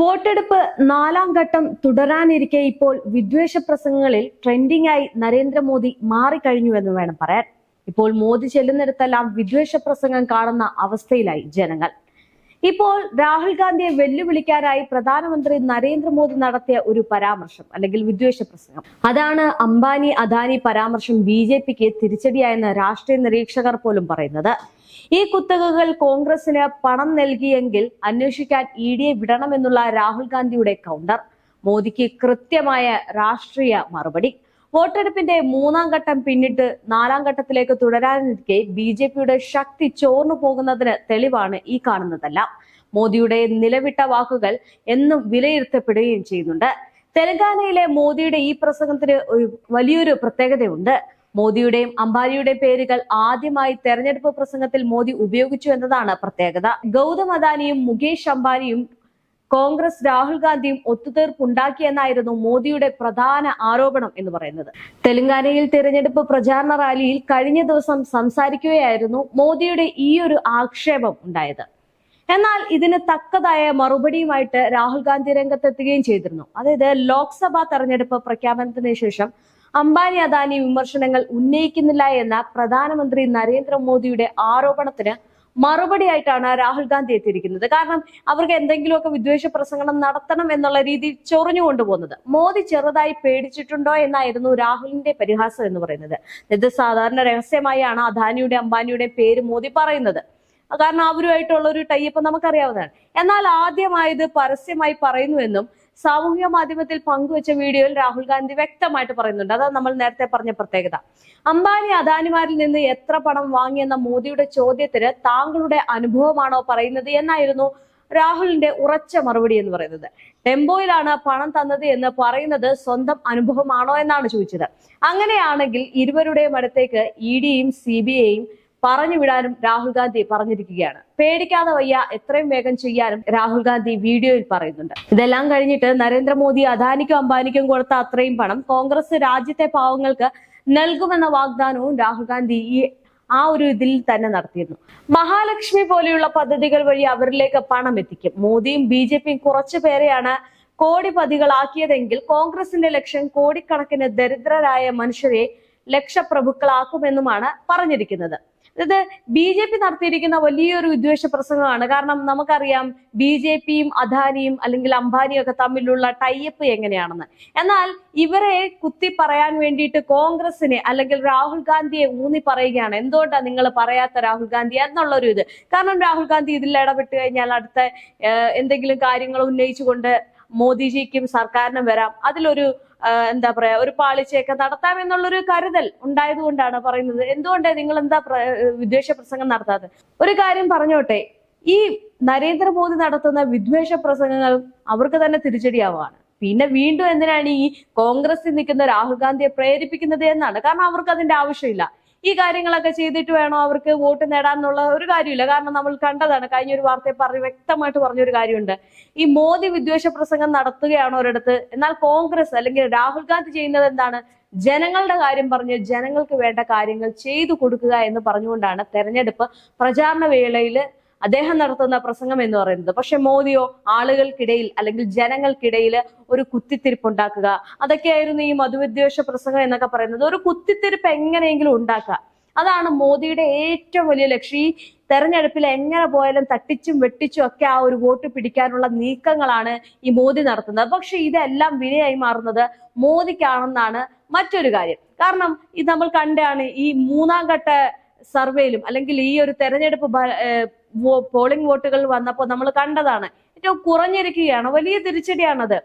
വോട്ടെടുപ്പ് നാലാം ഘട്ടം തുടരാനിരിക്കെ ഇപ്പോൾ വിദ്വേഷ പ്രസംഗങ്ങളിൽ ട്രെൻഡിംഗ് ആയി നരേന്ദ്രമോദി മാറിക്കഴിഞ്ഞുവെന്ന് വേണം പറയാൻ. ഇപ്പോൾ മോദി ചെല്ലുന്നിടത്തെല്ലാം വിദ്വേഷ പ്രസംഗം കാണുന്ന അവസ്ഥയിലായി ജനങ്ങൾ. ഇപ്പോൾ രാഹുൽ ഗാന്ധിയെ വെല്ലുവിളിക്കാനായി പ്രധാനമന്ത്രി നരേന്ദ്രമോദി നടത്തിയ ഒരു പരാമർശം അല്ലെങ്കിൽ വിദ്വേഷ പ്രസംഗം. അതാണ് അംബാനി അദാനി പരാമർശം ബി ജെ പിക്ക് തിരിച്ചടിയായെന്ന് രാഷ്ട്രീയ നിരീക്ഷകർ പോലും പറയുന്നത്. ഈ കുത്തകകൾ കോൺഗ്രസിന് പണം നൽകിയെങ്കിൽ അന്വേഷിക്കാൻ ഇ ഡിയെ വിടണമെന്നുള്ള രാഹുൽ ഗാന്ധിയുടെ കൗണ്ടർ. മോദിക്ക് കൃത്യമായ രാഷ്ട്രീയ മറുപടി. വോട്ടെടുപ്പിന്റെ മൂന്നാം ഘട്ടം പിന്നിട്ട് നാലാം ഘട്ടത്തിലേക്ക് തുടരാനിരിക്കെ ബി ജെ പിയുടെ ശക്തി ചോർന്നു പോകുന്നതിന് തെളിവാണ് ഈ കാണുന്നതെല്ലാം. മോദിയുടെ നിലവിട്ട വാക്കുകൾ എന്നും വിലയിരുത്തപ്പെടുകയും ചെയ്യുന്നുണ്ട്. തെലങ്കാനയിലെ മോദിയുടെ ഈ പ്രസംഗത്തിന് വലിയൊരു പ്രത്യേകതയുണ്ട്. മോദിയുടെയും അംബാനിയുടെയും പേരുകൾ ആദ്യമായി തെരഞ്ഞെടുപ്പ് പ്രസംഗത്തിൽ മോദി ഉപയോഗിച്ചു എന്നതാണ് പ്രത്യേകത. ഗൗതം അദാനിയും മുകേഷ് അംബാനിയും കോൺഗ്രസ് രാഹുൽ ഗാന്ധിയും ഒത്തുതീർപ്പുണ്ടാക്കിയെന്നായിരുന്നു മോദിയുടെ പ്രധാന ആരോപണം എന്ന് പറയുന്നത്. തെലങ്കാനയിൽ തെരഞ്ഞെടുപ്പ് പ്രചാരണ റാലിയിൽ കഴിഞ്ഞ ദിവസം സംസാരിക്കുകയായിരുന്നു മോദിയുടെ ഈ ഒരു ആക്ഷേപം ഉണ്ടായത്. എന്നാൽ ഇതിന് തക്കതായ മറുപടിയുമായിട്ട് രാഹുൽ ഗാന്ധി രംഗത്തെത്തുകയും ചെയ്തിരുന്നു. അതായത് ലോക്സഭാ തെരഞ്ഞെടുപ്പ് പ്രഖ്യാപനത്തിന് ശേഷം അംബാനി അദാനി വിമർശനങ്ങൾ ഉന്നയിക്കുന്നില്ല എന്ന പ്രധാനമന്ത്രി നരേന്ദ്രമോദിയുടെ ആരോപണത്തിന് മറുപടിയായിട്ടാണ് രാഹുൽ ഗാന്ധി എത്തിയിരിക്കുന്നത്. കാരണം അവർക്ക് എന്തെങ്കിലുമൊക്കെ വിദ്വേഷ പ്രസംഗം നടത്തണം എന്നുള്ള രീതിയിൽ ചൊറിഞ്ഞു കൊണ്ടുപോകുന്നത്. മോദി ചെറുതായി പേടിച്ചിട്ടുണ്ടോ എന്നായിരുന്നു രാഹുലിന്റെ പരിഹാസം എന്ന് പറയുന്നത്. ഇത് സാധാരണ രഹസ്യമായാണ് അദാനിയുടെ അംബാനിയുടെ പേര് മോദി പറയുന്നത്. കാരണം അവരുമായിട്ടുള്ള ഒരു ടൈപ്പ് നമുക്കറിയാവുന്നതാണ്. എന്നാൽ ആദ്യമായത് പരസ്യമായി പറയുന്നുവെന്നും സാമൂഹിക മാധ്യമത്തിൽ പങ്കുവച്ച വീഡിയോയിൽ രാഹുൽ ഗാന്ധി വ്യക്തമായിട്ട് പറയുന്നുണ്ട്. അതാണ് നമ്മൾ നേരത്തെ പറഞ്ഞ പ്രത്യേകത. അംബാനി അദാനിമാരിൽ നിന്ന് എത്ര പണം വാങ്ങിയെന്ന മോദിയുടെ ചോദ്യത്തിന് താങ്കളുടെ അനുഭവമാണോ പറയുന്നത് എന്നായിരുന്നു രാഹുലിന്റെ ഉറച്ച മറുപടി എന്ന് പറയുന്നത്. ടെമ്പോയിലാണ് പണം തന്നത് എന്ന് പറയുന്നത് സ്വന്തം അനുഭവമാണോ എന്നാണ് ചോദിച്ചത്. അങ്ങനെയാണെങ്കിൽ ഇരുവരുടെയും അടുത്തേക്ക് ഇ ഡിയും സി ബി ഐയും പറഞ്ഞു വിടാനും രാഹുൽ ഗാന്ധി പറഞ്ഞിരിക്കുകയാണ്. പേടിക്കാതെ വയ്യ എത്രയും വേഗം ചെയ്യാനും രാഹുൽ ഗാന്ധി വീഡിയോയിൽ പറയുന്നുണ്ട്. ഇതെല്ലാം കഴിഞ്ഞിട്ട് നരേന്ദ്രമോദി അദാനിക്കും അംബാനിക്കും കൊടുത്ത അത്രയും പണം കോൺഗ്രസ് രാജ്യത്തെ പാവങ്ങൾക്ക് നൽകുമെന്ന വാഗ്ദാനവും രാഹുൽ ഗാന്ധി ഈ ആ ഒരു ഇതിൽ തന്നെ നടത്തിയിരുന്നു. മഹാലക്ഷ്മി പോലെയുള്ള പദ്ധതികൾ വഴി അവരിലേക്ക് പണം എത്തിക്കും. മോദിയും ബി ജെ പിയും കുറച്ചു പേരെയാണ് കോടിപതികളാക്കിയതെങ്കിൽ കോൺഗ്രസിന്റെ ലക്ഷ്യം കോടിക്കണക്കിന് ദരിദ്രരായ മനുഷ്യരെ ലക്ഷപ്രഭുക്കളാക്കുമെന്നുമാണ് പറഞ്ഞിരിക്കുന്നത്. അതായത് ബി ജെ പി നടത്തിയിരിക്കുന്ന വലിയൊരു വിദ്വേഷ പ്രസംഗമാണ്. കാരണം നമുക്കറിയാം ബി ജെ പിയും അദാനിയും അല്ലെങ്കിൽ അംബാനിയും ഒക്കെ തമ്മിലുള്ള ടൈപ്പ് എങ്ങനെയാണെന്ന്. എന്നാൽ ഇവരെ കുത്തി പറയാൻ വേണ്ടിയിട്ട് കോൺഗ്രസിനെ അല്ലെങ്കിൽ രാഹുൽ ഗാന്ധിയെ ഊന്നി പറയുകയാണ്. എന്തുകൊണ്ടാണ് നിങ്ങൾ പറയാത്ത രാഹുൽ ഗാന്ധി എന്നുള്ളൊരു ഇത്? കാരണം രാഹുൽ ഗാന്ധി ഇതിൽ ഇടപെട്ട് കഴിഞ്ഞാൽ അടുത്ത എന്തെങ്കിലും കാര്യങ്ങൾ ഉന്നയിച്ചുകൊണ്ട് മോദിജിക്കും സർക്കാരിനും വരാം. അതിലൊരു എന്താ പറയാ ഒരു പാളിച്ചയൊക്കെ നടത്താം എന്നുള്ളൊരു കരുതൽ ഉണ്ടായതുകൊണ്ടാണ് പറയുന്നത്. എന്തുകൊണ്ടാണ് നിങ്ങൾ എന്താ വിദ്വേഷ പ്രസംഗം നടത്താത്തത് ഒരു കാര്യം പറഞ്ഞോട്ടെ. ഈ നരേന്ദ്രമോദി നടത്തുന്ന വിദ്വേഷ പ്രസംഗങ്ങൾ അവർക്ക് തന്നെ തിരിച്ചടിയാവുകയാണ്. പിന്നെ വീണ്ടും എന്തിനാണ് ഈ കോൺഗ്രസിൽ നിൽക്കുന്ന രാഹുൽ ഗാന്ധിയെ പ്രേരിപ്പിക്കുന്നത് എന്നാണ്. കാരണം അവർക്ക് അതിന്റെ ആവശ്യമില്ല. ഈ കാര്യങ്ങളൊക്കെ ചെയ്തിട്ട് വേണോ അവർക്ക് വോട്ട് നേടാന്നുള്ള ഒരു കാര്യമില്ല. കാരണം നമ്മൾ കണ്ടതാണ് കഴിഞ്ഞ ഒരു വാർത്തയെ പറഞ്ഞ് വ്യക്തമായിട്ട് പറഞ്ഞൊരു കാര്യമുണ്ട്. ഈ മോദി വിദ്വേഷ പ്രസംഗം നടത്തുകയാണ് ഒരിടത്ത്. എന്നാൽ കോൺഗ്രസ് അല്ലെങ്കിൽ രാഹുൽ ഗാന്ധി ചെയ്യുന്നത് എന്താണ്? ജനങ്ങളുടെ കാര്യം പറഞ്ഞ് ജനങ്ങൾക്ക് വേണ്ട കാര്യങ്ങൾ ചെയ്തു കൊടുക്കുക എന്ന് പറഞ്ഞുകൊണ്ടാണ് തെരഞ്ഞെടുപ്പ് പ്രചാരണ വേളയിൽ അദ്ദേഹം നടത്തുന്ന പ്രസംഗം എന്ന് പറയുന്നത്. പക്ഷെ മോദിയോ ആളുകൾക്കിടയിൽ അല്ലെങ്കിൽ ജനങ്ങൾക്കിടയിൽ ഒരു കുത്തിത്തിരിപ്പ് ഉണ്ടാക്കുക. അതൊക്കെയായിരുന്നു ഈ മധുവിദ്വേഷ പ്രസംഗം എന്നൊക്കെ പറയുന്നത്. ഒരു കുത്തിത്തിരിപ്പ് എങ്ങനെയെങ്കിലും ഉണ്ടാക്കുക. അതാണ് മോദിയുടെ ഏറ്റവും വലിയ ലക്ഷ്യം. ഈ തെരഞ്ഞെടുപ്പിൽ എങ്ങനെ പോയാലും തട്ടിച്ചും വെട്ടിച്ചും ഒക്കെ ആ ഒരു വോട്ട് പിടിക്കാനുള്ള നീക്കങ്ങളാണ് ഈ മോദി നടത്തുന്നത്. പക്ഷെ ഇതെല്ലാം വിനയായി മാറുന്നത് മോദിക്കാണെന്നാണ് മറ്റൊരു കാര്യം. കാരണം ഇത് നമ്മൾ കണ്ടാണ് ഈ മൂന്നാം ഘട്ട സർവേയിലും അല്ലെങ്കിൽ ഈ ഒരു തെരഞ്ഞെടുപ്പ് പോളിംഗ് വോട്ടുകൾ വന്നപ്പോൾ നമ്മൾ കണ്ടതാണ്. ഏറ്റവും കുറഞ്ഞിരിക്കുകയാണ്. വലിയ തിരിച്ചടിയാണത്.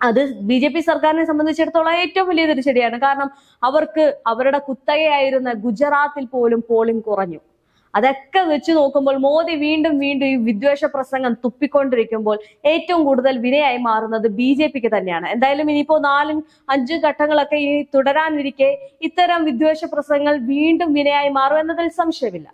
അത് ബി ജെ പി സർക്കാരിനെ സംബന്ധിച്ചിടത്തോളം ഏറ്റവും വലിയ തിരിച്ചടിയാണ്. കാരണം അവർക്ക് അവരുടെ കുത്തകയായിരുന്ന ഗുജറാത്തിൽ പോലും പോളിംഗ് കുറഞ്ഞു. അതൊക്കെ വെച്ച് നോക്കുമ്പോൾ മോദി വീണ്ടും വീണ്ടും ഈ വിദ്വേഷ പ്രസംഗം തുപ്പിക്കൊണ്ടിരിക്കുമ്പോൾ ഏറ്റവും കൂടുതൽ വിനയായി മാറുന്നത് ബി ജെ പിക്ക് തന്നെയാണ്. എന്തായാലും ഇനിയിപ്പോ നാലും അഞ്ചും ഘട്ടങ്ങളൊക്കെ ഇനി തുടരാനിരിക്കെ ഇത്തരം വിദ്വേഷ പ്രസംഗങ്ങൾ വീണ്ടും വിനയായി മാറും എന്നതിൽ സംശയമില്ല.